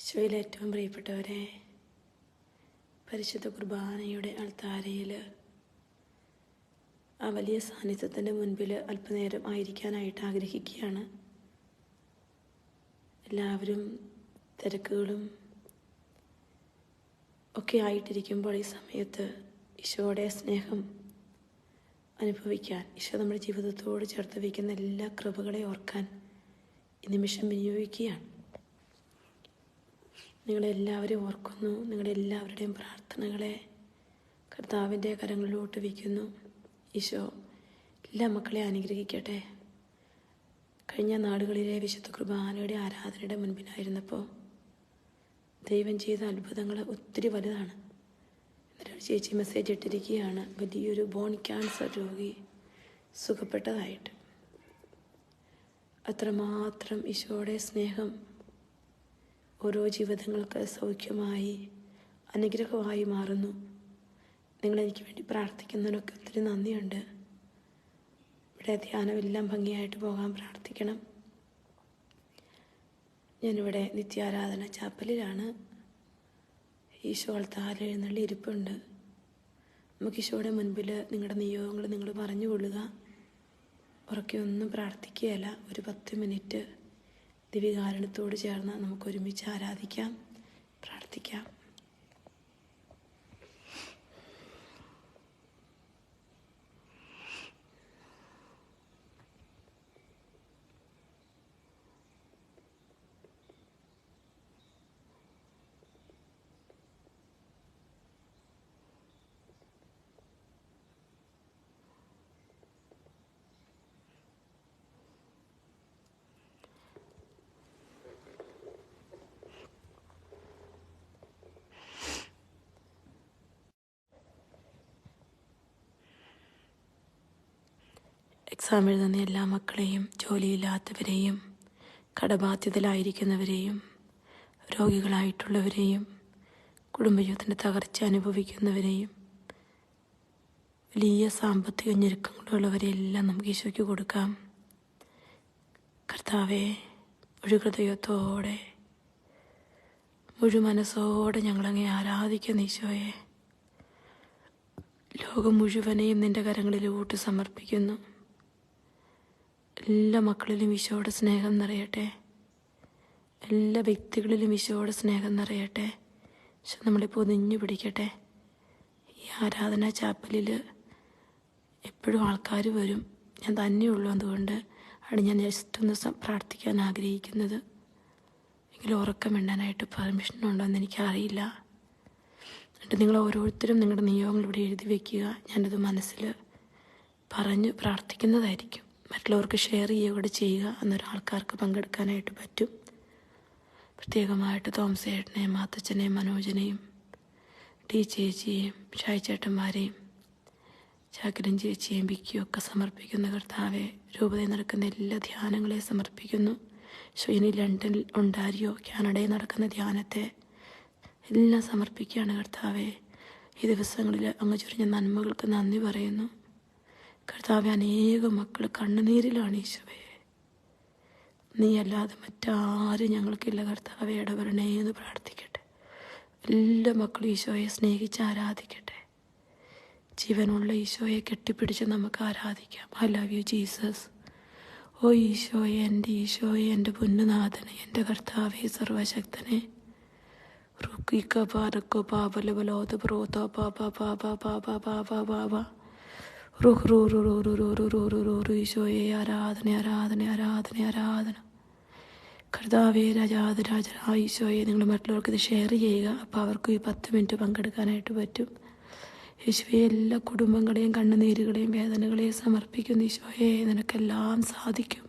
ഈശോയിൽ ഏറ്റവും പ്രിയപ്പെട്ടവരെ പരിശുദ്ധ കുർബാനയുടെ അൾത്താരയിൽ ആ വലിയ സാന്നിധ്യത്തിന്റെ മുൻപിൽ അല്പനേരം ആയിരിക്കാനായിട്ട് ആഗ്രഹിക്കുകയാണ്. എല്ലാവരും തിരക്കുകളും ഒക്കെ ആയിട്ടിരിക്കുമ്പോൾ ഈ സമയത്ത് ഈശോയുടെ സ്നേഹം അനുഭവിക്കാൻ ഈശോ നമ്മുടെ ജീവിതത്തോട് ചേർത്ത് വയ്ക്കുന്ന എല്ലാ കൃപകളെ ഓർക്കാൻ ഈ നിമിഷം വിനിയോഗിക്കുകയാണ്. നിങ്ങളെല്ലാവരും ഓർക്കുന്നു. നിങ്ങളുടെ എല്ലാവരുടെയും പ്രാർത്ഥനകളെ കർത്താവിന്റെ കരങ്ങളിലോട്ട് വയ്ക്കുന്നു. ഈശോ എല്ലാ മക്കളെ അനുഗ്രഹിക്കട്ടെ. കഴിഞ്ഞ നാടുകളിലെ വിശുദ്ധ കുർബാനയുടെ ആരാധനയുടെ മുൻപിലായിരുന്നപ്പോൾ ദൈവം ചെയ്ത അത്ഭുതങ്ങൾ ഒത്തിരി വലുതാണ്. എന്നൊരു ചേച്ചി മെസ്സേജ് ഇട്ടിരിക്കുകയാണ്. വലിയൊരു ബോൺ ക്യാൻസർ രോഗി സുഖപ്പെട്ടതായിട്ട്. അത്രമാത്രം ഈശോയുടെ സ്നേഹം ഓരോ ജീവിതങ്ങൾക്ക് സൗഖ്യമായി അനുഗ്രഹമായി മാറുന്നു. നിങ്ങളെനിക്ക് വേണ്ടി പ്രാർത്ഥിക്കുന്നതിനൊക്കെ ഒത്തിരി നന്ദിയുണ്ട്. ഇവിടെ ധ്യാനമെല്ലാം ഭംഗിയായിട്ട് പോകാൻ പ്രാർത്ഥിക്കണം. ഞാനിവിടെ നിത്യാരാധന ചാപ്പലിലാണ്. ഈശോ അൾത്താരിൽ എഴുന്നള്ളി ഇരിപ്പുണ്ട്. നമുക്ക് ഈശോയുടെ മുൻപിൽ നിങ്ങളുടെ നിയോഗങ്ങൾ നിങ്ങൾ പറഞ്ഞുകൊള്ളുക. ഉറക്കെ ഒന്നും പ്രാർത്ഥിക്കുകയല്ല. ഒരു പത്ത് മിനിറ്റ് ദിവ്യകാരണത്തോട് ചേർന്ന് നമുക്കൊരുമിച്ച് ആരാധിക്കാം പ്രാർത്ഥിക്കാം. എക്സാം എഴുതുന്ന എല്ലാ മക്കളെയും ജോലിയില്ലാത്തവരെയും കടബാധ്യതയിലായിരിക്കുന്നവരെയും രോഗികളായിട്ടുള്ളവരെയും കുടുംബജീവിതത്തിന്റെ തകർച്ച അനുഭവിക്കുന്നവരെയും വലിയ സാമ്പത്തിക ഞെരുക്കങ്ങളുള്ളവരെയെല്ലാം നമുക്ക് ഈശോയ്ക്ക് കൊടുക്കാം. കർത്താവെ ഒഴുകൃതയത്തോടെ മുഴു മനസ്സോടെ ഞങ്ങളങ്ങെ ആരാധിക്കുന്ന ഈശോയെ. ലോകം മുഴുവനെയും നിന്റെ കരങ്ങളിലോട്ട് സമർപ്പിക്കുന്നു. എല്ലാ മക്കളിലും ഈശോയുടെ സ്നേഹം നിറയട്ടെ. എല്ലാ വ്യക്തികളിലും ഈശോയുടെ സ്നേഹം നിറയട്ടെ. പക്ഷെ നമ്മളെ പൊതിഞ്ഞു പിടിക്കട്ടെ. ഈ ആരാധന ചാപ്പലിൽ എപ്പോഴും ആൾക്കാർ വരും. ഞാൻ തന്നെയുള്ളൂ അതുകൊണ്ട് അവിടെ ഞാൻ ജസ്റ്റ് ഒന്ന് പ്രാർത്ഥിക്കാൻ ആഗ്രഹിക്കുന്നത്. എങ്കിലും ഉറക്കം ഇണ്ടാനായിട്ട് പെർമിഷൻ ഉണ്ടോ എന്ന് എനിക്കറിയില്ല. എന്നിട്ട് നിങ്ങൾ ഓരോരുത്തരും നിങ്ങളുടെ നിയോഗങ്ങൾ ഇവിടെ എഴുതി വയ്ക്കുക ഞാനത് മനസ്സിൽ പറഞ്ഞ് പ്രാർത്ഥിക്കുന്നതായിരിക്കും. മറ്റുള്ളവർക്ക് ഷെയർ ചെയ്യുക കൂടെ ചെയ്യുക എന്നൊരാൾക്കാർക്ക് പങ്കെടുക്കാനായിട്ട് പറ്റും. പ്രത്യേകമായിട്ട് തോംസേട്ടനെയും മാത്തച്ഛനെയും മനോജനെയും ടി ചേച്ചിയെയും ഷായ് ചേട്ടന്മാരെയും ചാക്കരൻ ചേച്ചിയെയും വിക്കിയും ഒക്കെ സമർപ്പിക്കുന്ന കർത്താവെ രൂപതയിൽ നടക്കുന്ന എല്ലാ ധ്യാനങ്ങളെയും സമർപ്പിക്കുന്നു. ഇനി ലണ്ടനിൽ ഉണ്ടാരിയോ കാനഡയിൽ നടക്കുന്ന ധ്യാനത്തെ എല്ലാം സമർപ്പിക്കുകയാണ് കർത്താവെ. ഈ ദിവസങ്ങളിൽ അങ്ങ് ചൊരിഞ്ഞ നന്മകൾക്ക് നന്ദി പറയുന്നു. കർത്താവെ അനേക മക്കൾ കണ്ണുനീരിലാണ് ഈശോയെ നീ അല്ലാതെ മറ്റാരും ഞങ്ങൾക്കില്ല കർത്താവെ ഇടപെടണേ എന്ന് പ്രാർത്ഥിക്കട്ടെ. എല്ലാ മക്കളും ഈശോയെ സ്നേഹിച്ച് ആരാധിക്കട്ടെ. ജീവനുള്ള ഈശോയെ കെട്ടിപ്പിടിച്ച് നമുക്ക് ആരാധിക്കാം. ഐ ലവ് യു ജീസസ് ഓ ഈശോയെ എന്റെ ഈശോയെ എന്റെ പൊന്നുനാഥനെ എന്റെ കർത്താവെ സർവശക്തനെ. റുക്കിക്ക പാരക്കോ പാപലബലോത് പ്രോതോ പാപ പാപ പാപ പാപ പാപ റുഹ് റൂ റു റൂ റു റൂ റു റൂ റു റൂ റു ഈശോയെ ആരാധന ആരാധന ആരാധന ആരാധന കർത്താവേ രാജാത് രാജനാ ഈശോയെ നിങ്ങൾ മറ്റുള്ളവർക്ക് ഇത് ഷെയർ ചെയ്യുക അപ്പോൾ അവർക്കും ഈ പത്ത് മിനിറ്റ് പങ്കെടുക്കാനായിട്ട് പറ്റും യേശുവെ എല്ലാ കുടുംബങ്ങളെയും കണ്ണുനീരുകളെയും വേദനകളെയും സമർപ്പിക്കുന്നു ഈശോയെ നിനക്കെല്ലാം സാധിക്കും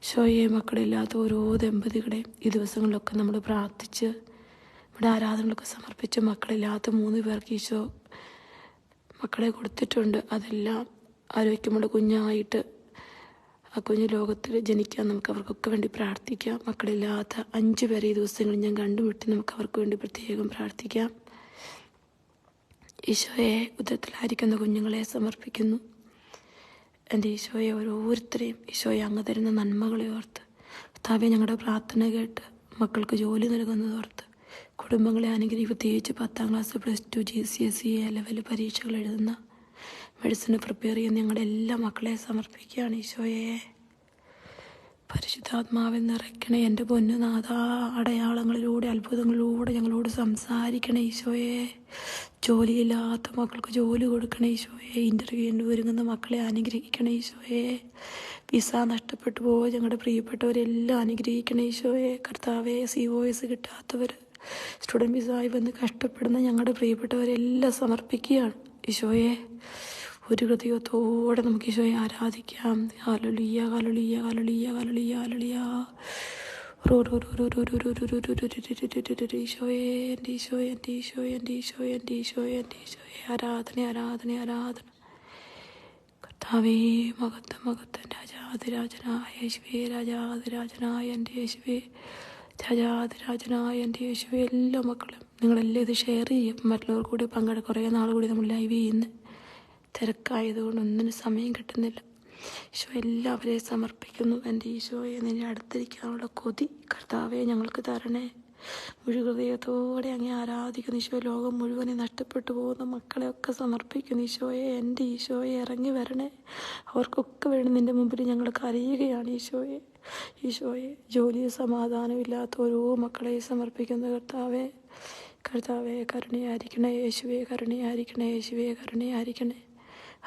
ഈശോയെ മക്കളില്ലാത്ത ഓരോ ദമ്പതികളെയും ഈ ദിവസങ്ങളിലൊക്കെ നമ്മൾ പ്രാർത്ഥിച്ച് നമ്മുടെ ആരാധനകളൊക്കെ സമർപ്പിച്ച് മക്കളില്ലാത്ത മൂന്ന് പേർക്ക് ഈശോ മക്കളെ കൊടുത്തിട്ടുണ്ട്. അതെല്ലാം ആരോഗ്യമുള്ള കുഞ്ഞായിട്ട് ആ കുഞ്ഞ് ലോകത്തിൽ ജനിക്കാൻ നമുക്ക് അവർക്കൊക്കെ വേണ്ടി പ്രാർത്ഥിക്കാം. മക്കളില്ലാത്ത അഞ്ച് പേരെ ഈ ദിവസങ്ങളിൽ ഞാൻ കണ്ടുമുട്ടി നമുക്ക് അവർക്ക് വേണ്ടി പ്രത്യേകം പ്രാർത്ഥിക്കാം. ഈശോയെ ഉദരത്തിലായിരിക്കുന്ന കുഞ്ഞുങ്ങളെ സമർപ്പിക്കുന്നു. എന്റെ ഈശോയെ ഓരോരുത്തരെയും ഈശോയെ അങ്ങ് തരുന്ന നന്മകളെ ഓർത്ത് കർത്താവെ ഞങ്ങളുടെ പ്രാർത്ഥന കേട്ട് മക്കൾക്ക് ജോലി നൽകുന്നത് ഓർത്ത് കുടുംബങ്ങളെ അനുഗ്രഹി പ്രത്യേകിച്ച് പത്താം class plus two G C S C A level പരീക്ഷകൾ എഴുതുന്ന മെഡിസിന് പ്രിപ്പയർ ചെയ്യുന്ന ഞങ്ങളുടെ എല്ലാ മക്കളെ സമർപ്പിക്കുകയാണ് ഈശോയെ. പരിശുദ്ധാത്മാവിൽ നിറയ്ക്കണേ എന്റെ പൊന്നുനാഥ അടയാളങ്ങളിലൂടെ അത്ഭുതങ്ങളിലൂടെ ഞങ്ങളോട് സംസാരിക്കണേ ഈശോയെ. ജോലിയില്ലാത്ത മക്കൾക്ക് ജോലി കൊടുക്കണേ ഈശോയെ. ഇന്റർവ്യൂവിന് ഒരുങ്ങുന്ന മക്കളെ അനുഗ്രഹിക്കണേ ഈശോയെ. വിസ നഷ്ടപ്പെട്ടു പോയ ഞങ്ങളുടെ പ്രിയപ്പെട്ടവരെല്ലാം അനുഗ്രഹിക്കണേ ഈശോയെ. കർത്താവെ സി ഒ എസ് കിട്ടാത്തവർ സ്റ്റുഡന്റ് വിസയായി വന്ന് കഷ്ടപ്പെടുന്ന ഞങ്ങളുടെ പ്രിയപ്പെട്ടവരെല്ലാം സമർപ്പിക്കുകയാണ് ഈശോയെ ഒരു ഹൃദയത്തോടെ നമുക്ക് ഈശോയെ ആരാധിക്കാം hallelujah hallelujah hallelujah hallelujah hallelujah ഈശോയെ എന്റെ ഈശോയെ എന്റെ ഈശോയെ എന്റെ ഈശോയെ എന്റെ ഈശോയെ എന്റെ ഈശോയെ ആരാധന ആരാധന ആരാധന കർത്താവേ മകത്ത മകത്തൻ രാജാതിരാജനായ യേശുവേ രാജാതിരാജനായ എന്റെ യേശുവേ രാജാതിരാജനായ എന്റെ യേശു എല്ലാ മക്കളും നിങ്ങളെല്ലാം ഇത് ഷെയർ ചെയ്യും. മറ്റുള്ളവർ കൂടി പങ്കെടുക്കും കുറേ നാൾ കൂടി നമ്മൾ ലൈവ് ചെയ്യുന്നു. തിരക്കായതുകൊണ്ട് ഒന്നിനും സമയം കിട്ടുന്നില്ല. ഈശോ എല്ലാവരെയും സമർപ്പിക്കുന്നു. എന്റെ ഈശോയെ നിന്നെ അടുത്തിരിക്കാനുള്ള കൊതി കർത്താവെ ഞങ്ങൾക്ക് തരണേ. മുഴുഹൃദയത്തോടെ അങ്ങേ ആരാധിക്കുന്നു. ഈശോ ലോകം മുഴുവനെ നഷ്ടപ്പെട്ടു പോകുന്ന മക്കളെയൊക്കെ സമർപ്പിക്കുന്നു. ഈശോയെ എന്റെ ഈശോയെ ഇറങ്ങി വരണേ. അവർക്കൊക്കെ വേണം നിന്റെ മുമ്പിൽ ഞങ്ങൾ കരയുകയാണ് ഈശോയെ ഈശോയെ ജോലി സമാധാനമില്ലാത്ത ഓരോ മക്കളെ സമർപ്പിക്കുന്ന കർത്താവെ കർത്താവെ കരുണയായിരിക്കണേ യേശുവെ കരുണയായിരിക്കണേ യേശുവെ കരുണയായിരിക്കണേ.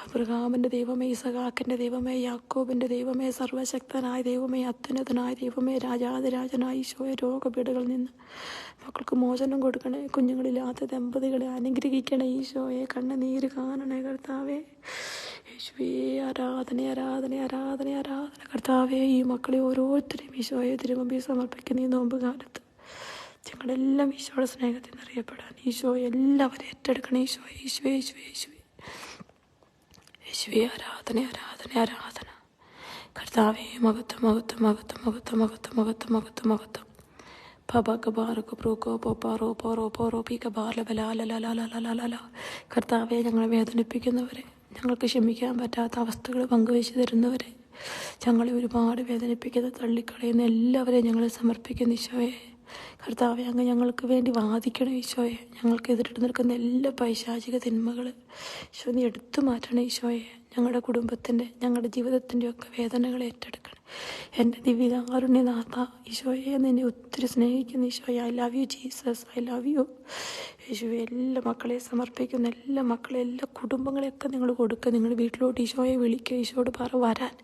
അബ്രഹാമിന്റെ ദൈവമേ ഇസഹാക്കിന്റെ ദൈവമേ യാക്കോബിന്റെ ദൈവമേ സർവശക്തനായ ദൈവമേ അത്യുന്നതനായ ദൈവമേ രാജാതിരാജനായ ഈശോയെ രോഗപീഠകളിൽ നിന്ന് മക്കൾക്ക് മോചനം കൊടുക്കണേ കുഞ്ഞുങ്ങളില്ലാത്ത ദമ്പതികളെ അനുഗ്രഹിക്കണേ ഈശോയെ കണ്ണുനീര് കാണണേ കർത്താവേ. യേശുവേ ആരാധന ആരാധന ആരാധന ആരാധന. കർത്താവേ ഈ മക്കളെ ഓരോരുത്തരെയും ഈശോയെ തിരുമുമ്പിൽ സമർപ്പിക്കുന്ന ഈ നോമ്പ് കാലത്ത് ഞങ്ങളെല്ലാം ഈശോയുടെ സ്നേഹത്തിൽ നിറയപ്പെടാൻ ഈശോ എല്ലാവരും ഏറ്റെടുക്കണം. ഈശോ ഈശോ ഈശോ ഈശോ യേശുവേ ആരാധന ആരാധന ആരാധന. കർത്താവേ മകത്ത് മകത്ത് മകത്ത് മകത്ത് മകത്ത് മകത്ത് മകത്ത് മകത്ത് പബക കർത്താവെ ഞങ്ങളെ വേദനിപ്പിക്കുന്നവരെ ഞങ്ങൾക്ക് ക്ഷമിക്കാൻ പറ്റാത്ത അവസ്ഥകൾ പങ്കുവെച്ച് തരുന്നവരെ ഞങ്ങളെ ഒരുപാട് വേദനിപ്പിക്കുന്ന തള്ളിക്കളയുന്ന എല്ലാവരെയും ഞങ്ങളെ സമർപ്പിക്കുന്ന ഈശോയെ. കർത്താവെ അങ്ങ് ഞങ്ങൾക്ക് വേണ്ടി വാദിക്കണം ഈശോയെ. ഞങ്ങൾക്ക് എതിരിട്ട് നിൽക്കുന്ന എല്ലാ പൈശാചിക തിന്മകൾ ഈശോ നീ എടുത്തു മാറ്റണം ഈശോയെ. ഞങ്ങളുടെ കുടുംബത്തിന്റെ ഞങ്ങളുടെ ജീവിതത്തിന്റെ ഒക്കെ വേദനകൾ ഏറ്റെടുക്കണം. എന്റെ ദിവ്യകാരുണ്യനാഥ ഈശോയെ നിന്നെ ഒത്തിരി സ്നേഹിക്കുന്ന ഈശോയെ. I love you Jesus I love you യേശുവെ എല്ലാ മക്കളെ സമർപ്പിക്കുന്ന എല്ലാ മക്കളെ എല്ലാ കുടുംബങ്ങളെയൊക്കെ നിങ്ങൾ കൊടുക്കുക നിങ്ങൾ വീട്ടിലോട്ട് ഈശോയെ വിളിക്കുക ഈശോയോട് പറ വരാൻ.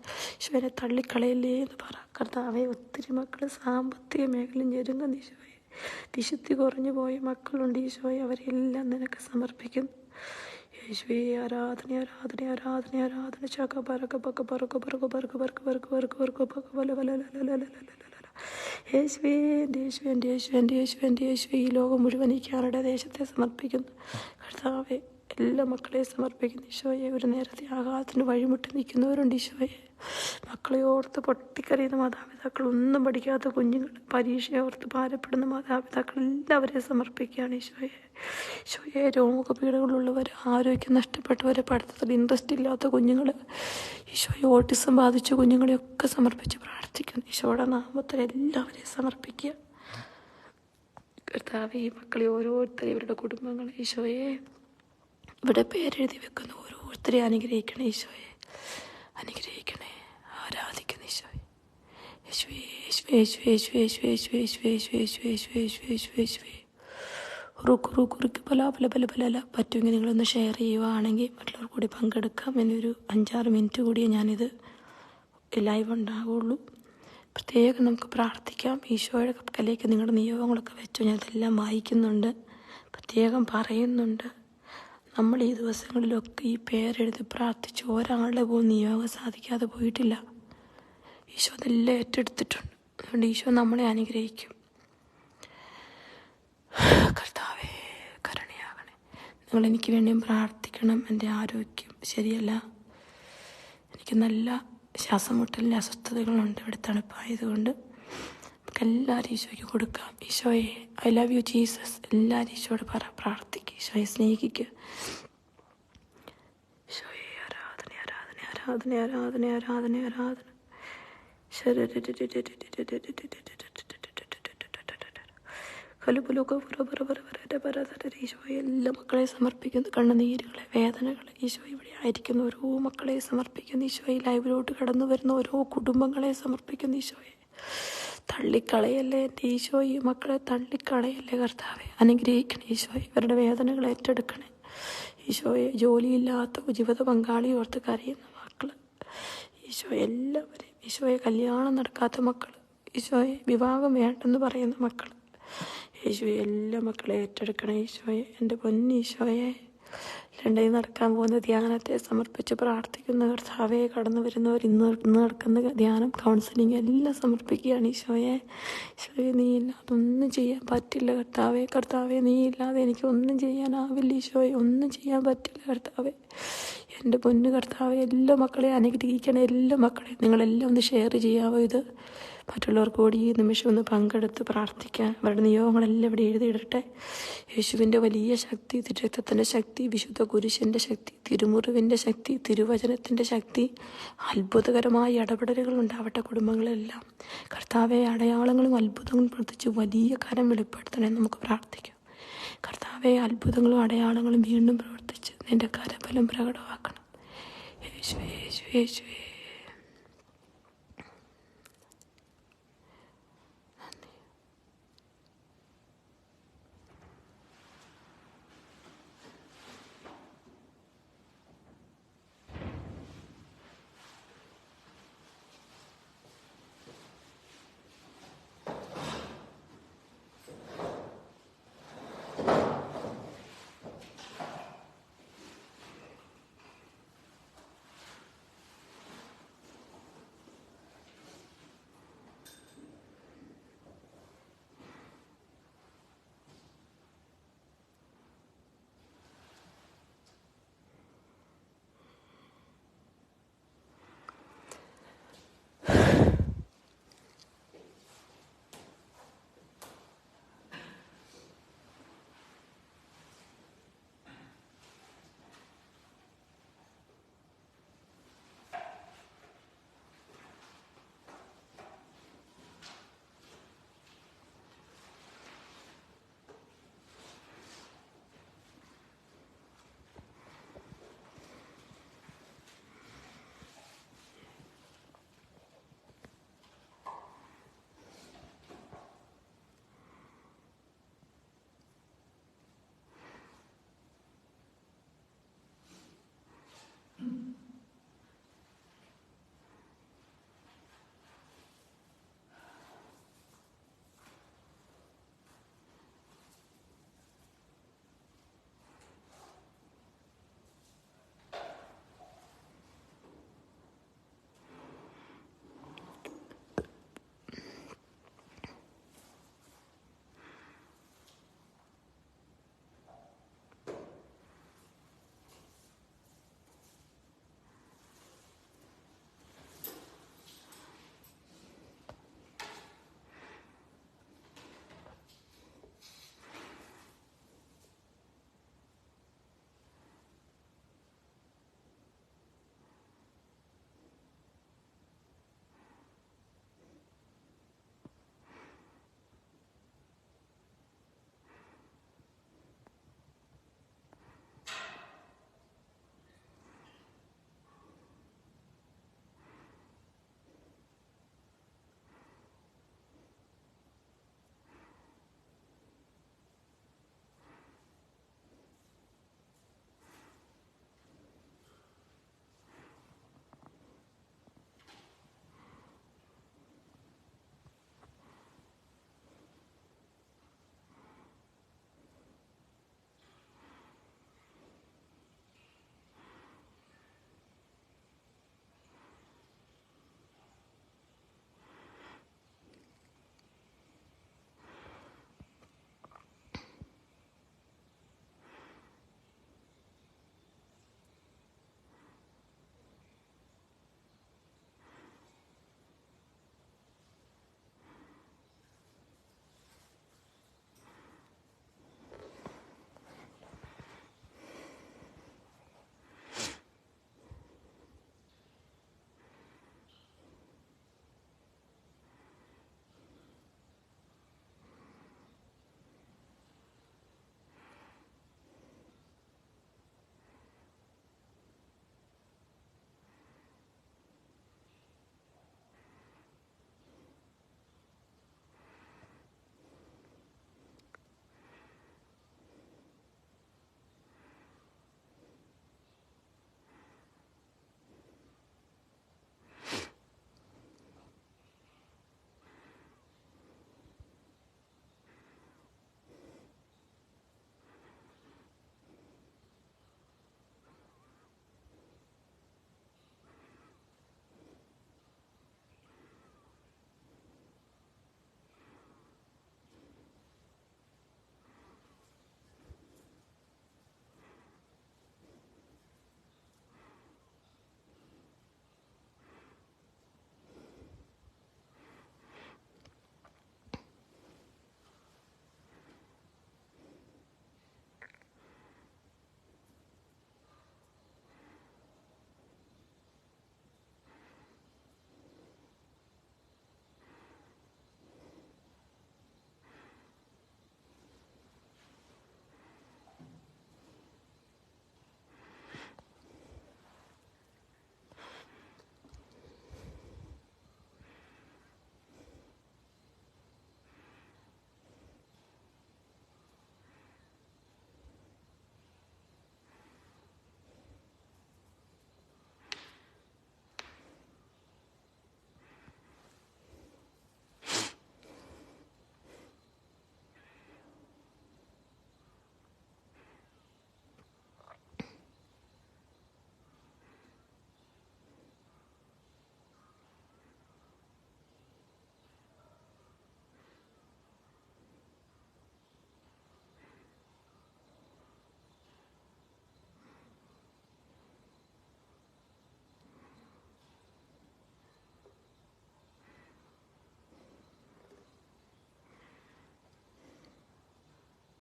ഈശോയെ തള്ളിക്കളയല്ലേ എന്ന് പറ. കർത്താവെ ഒത്തിരി മക്കൾ സാമ്പത്തിക മേഖല ഞെരുങ്ങുന്ന ഈശോയെ. വിശുദ്ധി കുറഞ്ഞു പോയ മക്കളുണ്ട് ഈശോയെ അവരെല്ലാം നിനക്ക് സമർപ്പിക്കുന്നു. യേശുവേ ആരാധന ആരാധന ആരാധന ആരാധന. ചക്ക പറക്ക പക്ക പറക്ക പറക്ക പറക്ക പറക്ക പറക്ക പറക്ക പറക്ക പക്ക വല വല യേശുവേ എന്റെ യേശുവേ എന്റെ യേശുവേ ഈ ലോകം മുഴുവൻ ഈ കാനഡ ദേശത്തെ സമർപ്പിക്കുന്നു. കർത്താവെ എല്ലാ മക്കളെയും സമർപ്പിക്കുന്നു ഈശോയെ ഒരു നേരത്തെ ആഘാതത്തിന് വഴിമുട്ടി നിൽക്കുന്നവരുണ്ട് ഈശോയെ. മക്കളെ ഓർത്ത് പൊട്ടിക്കറിയുന്ന മാതാപിതാക്കൾ ഒന്നും പഠിക്കാത്ത കുഞ്ഞുങ്ങൾ പരീക്ഷയെ ഓർത്ത് ഭാരപ്പെടുന്ന മാതാപിതാക്കൾ എല്ലാവരെയും സമർപ്പിക്കുകയാണ് ഈശോയെ. ഈശോയെ രോഗപീഠകളുള്ളവർ ആരോഗ്യം നഷ്ടപ്പെട്ടവരെ പഠിത്തത്തിൽ ഇൻട്രസ്റ്റ് ഇല്ലാത്ത കുഞ്ഞുങ്ങൾ ഈശോയെ ഓട്ടിസം ബാധിച്ച കുഞ്ഞുങ്ങളെയൊക്കെ സമർപ്പിച്ച് പ്രാർത്ഥിക്കുന്നു. ഈശോയുടെ നാമത്തിൽ എല്ലാവരെയും സമർപ്പിക്കുക. കർത്താവ് ഈ മക്കളെ ഓരോരുത്തരും ഇവരുടെ കുടുംബങ്ങളെ ഈശോയെ ഇവിടെ പേരെഴുതി വെക്കുന്ന ഓരോരുത്തരെ അനുഗ്രഹിക്കണേ ഈശോയെ അനുഗ്രഹിക്കണേ ആരാധിക്കുന്ന ഈശോയെ യേശുവേ യേശുവേ റുക്ക് റുക്ക് റുക്ക് പല പല പല പല പറ്റുമെങ്കിൽ നിങ്ങളൊന്ന് ഷെയർ ചെയ്യുവാണെങ്കിൽ മറ്റുള്ളവർ കൂടി പങ്കെടുക്കാം എന്നൊരു അഞ്ചാറ് മിനിറ്റ് കൂടിയേ ഞാനിത് ലൈവ് ഉണ്ടാവുള്ളൂ പ്രത്യേകം നമുക്ക് പ്രാർത്ഥിക്കാം ഈശോയുടെ കപ്പലേക്ക് നിങ്ങളുടെ നിയോഗങ്ങളൊക്കെ വെച്ചു ഞാൻ ഇതെല്ലാം വായിക്കുന്നുണ്ട് പ്രത്യേകം പറയുന്നുണ്ട് നമ്മൾ ഈ ദിവസങ്ങളിലൊക്കെ ഈ പേരെഴുതി പ്രാർത്ഥിച്ച് ഒരാളുടെ പോലും നിയോഗം സാധിക്കാതെ പോയിട്ടില്ല. ഈശോ അതെല്ലാം ഏറ്റെടുത്തിട്ടുണ്ട്. അതുകൊണ്ട് ഈശോ നമ്മളെ അനുഗ്രഹിക്കും. കർത്താവേ കരുണയാകണേ നിങ്ങൾ എനിക്ക് വേണ്ടിയും പ്രാർത്ഥിക്കണം. എന്റെ ആരോഗ്യം ശരിയല്ല. എനിക്ക് നല്ല ശ്വാസം മുട്ടലിന്റെ അസ്വസ്ഥതകളുണ്ട്. ഇവിടെ തണുപ്പായതുകൊണ്ട് എല്ലാവരും ഈശോയ്ക്ക് കൊടുക്കാം ഈശോയെ ഐ ലവ് യു ജീസസ് എല്ലാവരും ഈശോയോട് പറ പ്രാർത്ഥിക്കുക ഈശോയെ സ്നേഹിക്കുക ഈശോയെ ആരാധന ആരാധന ആരാധന ആരാധന ആരാധന ആരാധന. ഈശോയെ എല്ലാ മക്കളെ സമർപ്പിക്കുന്നു. കണ്ണുനീരുകളെ വേദനകളെ. ഈശോ ഇവിടെ ആയിരിക്കുന്ന. ഓരോ മക്കളെ സമർപ്പിക്കുന്നു. ഈശോയെ ലൈവിലോട്ട് കടന്നു വരുന്ന ഓരോ കുടുംബങ്ങളെ സമർപ്പിക്കുന്നു. ഈശോയെ. തള്ളിക്കളയല്ലേ? ഈശോ ഈ മക്കളെ തള്ളിക്കളയല്ലേ കർത്താവെ? അനുഗ്രഹിക്കണേ ഈശോ ഇവരുടെ വേദനകൾ ഏറ്റെടുക്കണേ. ഈശോയെ ജോലിയില്ലാത്ത ജീവിത പങ്കാളി ഓർത്ത് കരയുന്ന മക്കൾ ഈശോ എല്ലാവരെയും ഈശോയെ കല്യാണം നടക്കാത്ത മക്കൾ ഈശോയെ വിവാഹം വേണ്ടെന്ന് പറയുന്ന മക്കൾ ഈശോയെ എല്ലാ മക്കളെ ഏറ്റെടുക്കണേ ഈശോയെ. എന്റെ പൊന്നി ലണ്ടനിൽ നടക്കാൻ പോകുന്ന ധ്യാനത്തെ സമർപ്പിച്ച് പ്രാർത്ഥിക്കുന്ന കർത്താവെ കടന്നു വരുന്നവർ ഇന്ന് ഇന്ന് നടക്കുന്ന ധ്യാനം കൗൺസിലിംഗ് എല്ലാം സമർപ്പിക്കുകയാണ് ഈശോയെ. ഈശോയെ നീ ഇല്ലാതെ ഒന്നും ചെയ്യാൻ പറ്റില്ല കർത്താവേ. കർത്താവെ നീ ഇല്ലാതെ എനിക്ക് ഒന്നും ചെയ്യാനാവില്ല ഈശോയെ. ഒന്നും ചെയ്യാൻ പറ്റില്ല കർത്താവെ. എന്റെ പൊന്നു കർത്താവെ എല്ലാ മക്കളെയും അനുഗ്രഹിക്കണേ. എല്ലാ മക്കളെയും നിങ്ങളെല്ലാം ഒന്ന് ഷെയർ ചെയ്യാവോ ഇത്? മറ്റുള്ളവർക്ക് കൂടി ഈ നിമിഷം ഒന്ന് പങ്കെടുത്ത് പ്രാർത്ഥിക്കാൻ അവരുടെ നിയോഗങ്ങളെല്ലാം ഇവിടെ എഴുതിയിടട്ടെ. യേശുവിന്റെ വലിയ ശക്തി തിരുരക്തത്തിന്റെ ശക്തി വിശുദ്ധ കുരിശിന്റെ ശക്തി തിരുമുറിവിന്റെ ശക്തി തിരുവചനത്തിന്റെ ശക്തി അത്ഭുതകരമായ ഇടപെടലുകൾ ഉണ്ടാവട്ടെ കുടുംബങ്ങളെല്ലാം. കർത്താവെ അടയാളങ്ങളും അത്ഭുതങ്ങളും പ്രവർത്തിച്ച് വലിയ കരം വെളിപ്പെടുത്തണേ നമുക്ക് പ്രാർത്ഥിക്കാം. കർത്താവെ അത്ഭുതങ്ങളും അടയാളങ്ങളും വീണ്ടും പ്രവർത്തിച്ച് നിന്റെ കരഫലം പ്രകടമാക്കണം. യേശു യേശു യേശുവേ.